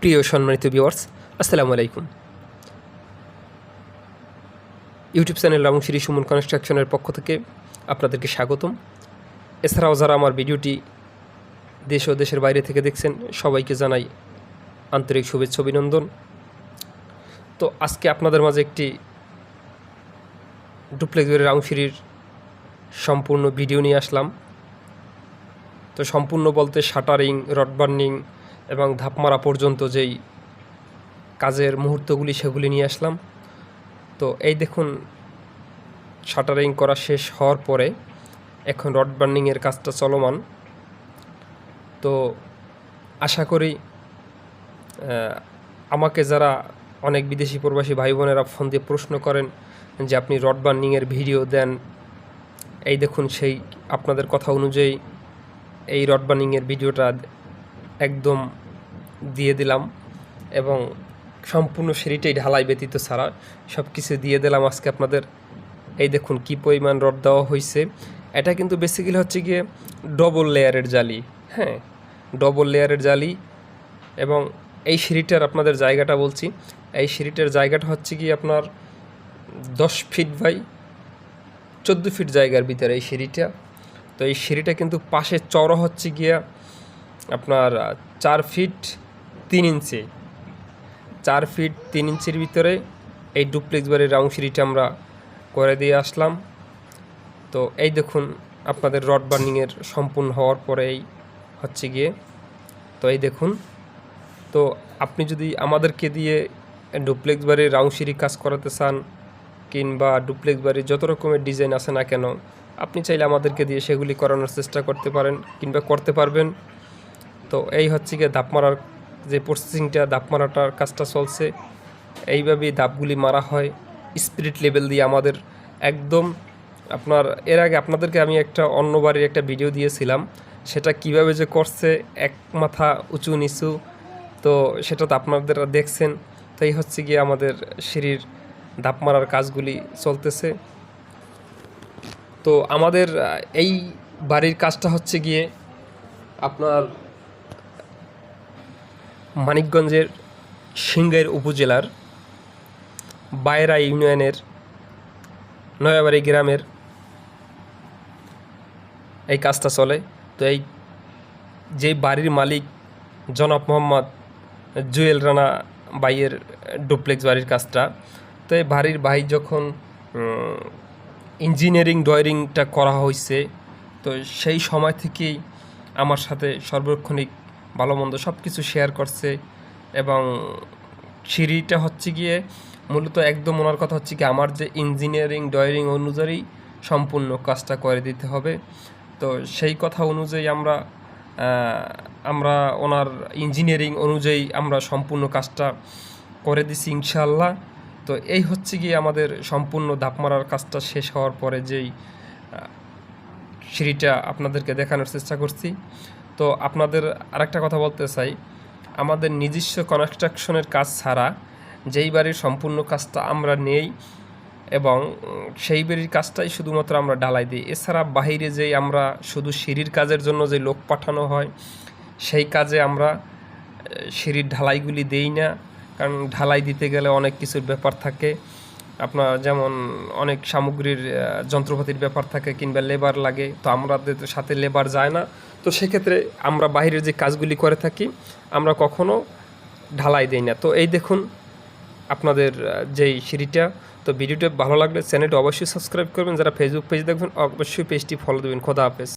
প্রিয় সম্মানিত ভিউয়ার্স আসসালামু আলাইকুম। ইউটিউব চ্যানেল রামশ্রী সুমন কনস্ট্রাকশনের পক্ষ থেকে আপনাদেরকে স্বাগতম। এছাড়াও যারা আমার ভিডিওটি দেশ ও দেশের বাইরে থেকে দেখছেন, সবাইকে জানাই আন্তরিক শুভেচ্ছা, অভিনন্দন। তো আজকে আপনাদের মাঝে একটি ডুপ্লেক্সের রামশিরির সম্পূর্ণ ভিডিও নিয়ে আসলাম। তো সম্পূর্ণ বলতে শাটারিং, রড বার্নিং এবং ধাপ মারা পর্যন্ত যেই কাজের মুহূর্তগুলি সেগুলি নিয়ে আসলাম। তো এই দেখুন, শাটারিং করা শেষ হওয়ার পরে এখন রড বার্নিংয়ের কাজটা চলমান। তো আশা করি আমাকে যারা অনেক বিদেশি প্রবাসী ভাই বোনেরা ফোন দিয়ে প্রশ্ন করেন যে আপনি রড বার্নিংয়ের ভিডিও দেন, এই দেখুন সেই আপনাদের কথা অনুযায়ী এই রড বার্নিংয়ের ভিডিওটা একদম দিয়ে দিলাম এবং সম্পূর্ণ সিঁড়িটাই ঢালাই ব্যতীত ছাড়া সব কিছু দিয়ে দিলাম আজকে আপনাদের। এই দেখুন কি পরিমাণ রড দেওয়া হয়েছে এটা কিন্তু বেসিক্যালি হচ্ছে গিয়ে ডবল লেয়ারের জালি হ্যাঁ? ডবল লেয়ারের জালি এবং এই সিঁড়িটার আপনাদের জায়গাটা বলছি। এই সিঁড়িটার জায়গাটা হচ্ছে কি আপনার দশ ফিট বাই চোদ্দ ফিট জায়গার ভিতরে এই সিঁড়িটা। তো এই সিঁড়িটা কিন্তু পাশে চওড়া হচ্ছে গিয়া আপনার চার ফিট তিন ইঞ্চি। চার ফিট তিন ইঞ্চির ভিতরে এই ডুপ্লেক্স বাড়ির রাউন্ড সিঁড়িটা আমরা করে দিয়ে আসলাম। তো এই দেখুন, আপনাদের রড বার্নিংয়ের সম্পূর্ণ হওয়ার পরেই হচ্ছে গিয়ে। তো এই দেখুন, তো আপনি যদি আমাদেরকে দিয়ে ডুপ্লেক্স বাড়ির রাউন্ড সিঁড়ি কাজ করাতে চান কিংবা ডুপ্লেক্স বাড়ির যত রকমের ডিজাইন আছে না কেন, আপনি চাইলে আমাদেরকে দিয়ে সেগুলি করানোর চেষ্টা করতে পারেন কিংবা করতে পারবেন। তো এই হচ্ছে গিয়ে দাপ মারার যে প্রসেসিংটা দাপ মারাটার কাজটা চলছে। এইভাবেই দাপগুলি মারা হয়। স্পিরিট লেভেল দিয়ে আমাদের একদম আপনার, এর আগে আপনাদেরকে আমি একটা অন্য বাড়ির একটা ভিডিও দিয়েছিলাম। সেটা কীভাবে যে করছে, এক মাথা উঁচু নিচু, তো সেটা তো আপনাদের দেখছেন। তো এই হচ্ছে গিয়ে আমাদের সিঁড়ির দাপ মারার কাজগুলি চলতেছে। তো আমাদের এই বাড়ির কাজটা হচ্ছে গিয়ে আপনার মানিকগঞ্জের সিংগাইর উপজেলার বায়রা ইউনিয়নের নয়াবাড়ি গ্রামের এই কাজটা চলে। তো এই যে বাড়ির মালিক জনাব মোহাম্মদ জুয়েল রানা বাইয়ের ডুপ্লেক্স বাড়ির কাজটা, তো এই বাড়ির ভাই যখন ইঞ্জিনিয়ারিং ড্রয়িংটা করা হয়েছে তো সেই সময় থেকেই আমার সাথে সর্বক্ষণিক ভালো মন্দ সব কিছু শেয়ার করছে এবং সিঁড়িটা হচ্ছে গিয়ে মূলত একদম ওনার কথা হচ্ছে কি আমার যে ইঞ্জিনিয়ারিং ড্রয়িং অনুযায়ী সম্পূর্ণ কাজটা করে দিতে হবে। তো সেই কথা অনুযায়ী আমরা আমরা ওনার ইঞ্জিনিয়ারিং অনুযায়ী আমরা সম্পূর্ণ কাজটা করে দিছি ইনশাল্লাহ তো এই হচ্ছে গিয়ে আমাদের সম্পূর্ণ দাপ মারার কাজটা শেষ হওয়ার পরে যেই সিঁড়িটা আপনাদেরকে দেখানোর চেষ্টা করছি। তো আপনাদের আরেকটা কথা বলতে চাই। আমাদের নিজস্ব কনস্ট্রাকশনের কাজ ছাড়া যেই বাড়ির সম্পূর্ণ কাজটা আমরা নেই এবং সেই বাড়ির কাজটাই শুধুমাত্র আমরা ডালাই দিই। এছাড়া বাইরে যেই আমরা শুধু সিঁড়ির কাজের জন্য যে লোক পাঠানো হয়, সেই কাজে আমরা সিঁড়ির ঢালাইগুলি দেই না। কারণ ঢালাই দিতে গেলে অনেক কিছুর ব্যাপার থাকে। আপনার যেমন অনেক সামগ্রীর যন্ত্রপাতির ব্যাপার থাকে কিংবা লেবার লাগে। তো আমাদের সাথে লেবার যায় না। তো সেক্ষেত্রে আমরা বাহিরের যে কাজগুলি করে থাকি, আমরা কখনো ঢালাই দেই না। তো এই দেখুন আপনাদের যেই সিঁড়িটা, তো ভিডিওটা ভালো লাগলে চ্যানেলটা অবশ্যই সাবস্ক্রাইব করবেন। যারা ফেসবুক পেজ দেখবেন, অবশ্যই পেজটি ফলো দেবেন। খোদা হাফেজ।